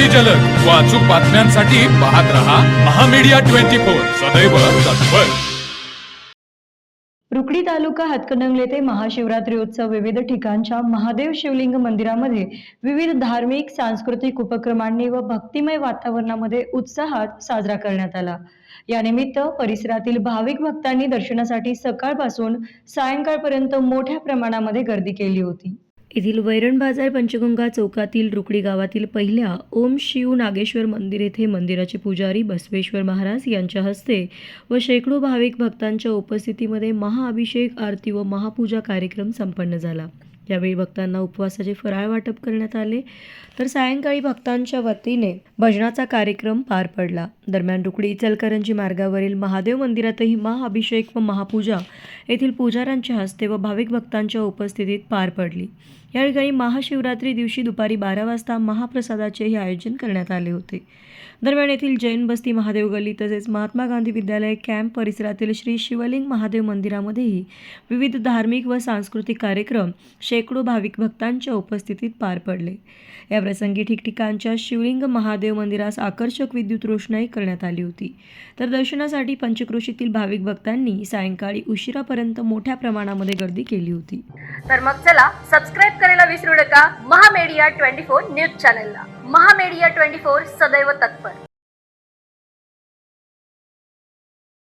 अगदी जलद. व अचूक बातम्यांसाठी पाहत रहा महामीडिया ट्वेंटी फोर. सदैव तत्पर. रुकडी तालुका हातकणंगले ते महाशिवरात्री उत्सव विविध ठिकाणच्या महादेव शिवलिंग मंदिरामध्ये विविध धार्मिक सांस्कृतिक उपक्रमांनी व भक्तिमय वातावरणामध्ये उत्साहात साजरा करण्यात आला. यानिमित्त परिसरातील भाविक भक्तांनी दर्शनासाठी सकाळपासून सायंकाळपर्यंत मोठ्या प्रमाणामध्ये गर्दी केली होती. येथील वैरण बाजार पंचगंगा चौकातील रुकडी गावातील पहिल्या ओम शिव नागेश्वर मंदिर येथे मंदिराचे पुजारी बसवेश्वर महाराज यांच्या हस्ते व शेकडो भाविक भक्तांच्या उपस्थितीमध्ये महाअभिषेक आरती व महापूजा कार्यक्रम संपन्न झाला. यावेळी भक्तांना उपवासाचे फराळ वाटप करण्यात आले तर सायंकाळी भक्तांच्या वतीने भजनाचा कार्यक्रम पार पडला. दरम्यान रुकडी इचलकरंजी मार्गावरील महादेव मंदिरातही महाअभिषेक व महापूजा येथील पुजाऱ्यांच्या हस्ते व भाविक भक्तांच्या उपस्थितीत पार पडली. या ठिकाणी महाशिवरात्री दिवशी दुपारी बारा वाजता महाप्रसादाचेही आयोजन करण्यात आले होते. दरम्यान येथील जैन बस्ती महादेव गल्ली तसेच महात्मा गांधी विद्यालय कॅम्प परिसरातील श्री शिवलिंग महादेव मंदिरामध्येही विविध धार्मिक व सांस्कृतिक कार्यक्रम शेकडो भाविक भक्तांच्या उपस्थितीत पार पडले. या प्रसंगी ठिकठिकाणच्या शिवलिंग महादेव मंदिरास आकर्षक विद्युत रोषणाई करण्यात आली होती. तर दर्शनासाठी पंचक्रोशीतील भाविक भक्तांनी सायंकाळी उशिरापर्यंत मोठ्या प्रमाणामध्ये गर्दी केली होती. तर मग चला सबस्क्राईब विसरू नका. महामेडिया ट्वेंटी फोर न्यूज चॅनलला. महामेडिया ट्वेंटी फोर सदैव तत्पर.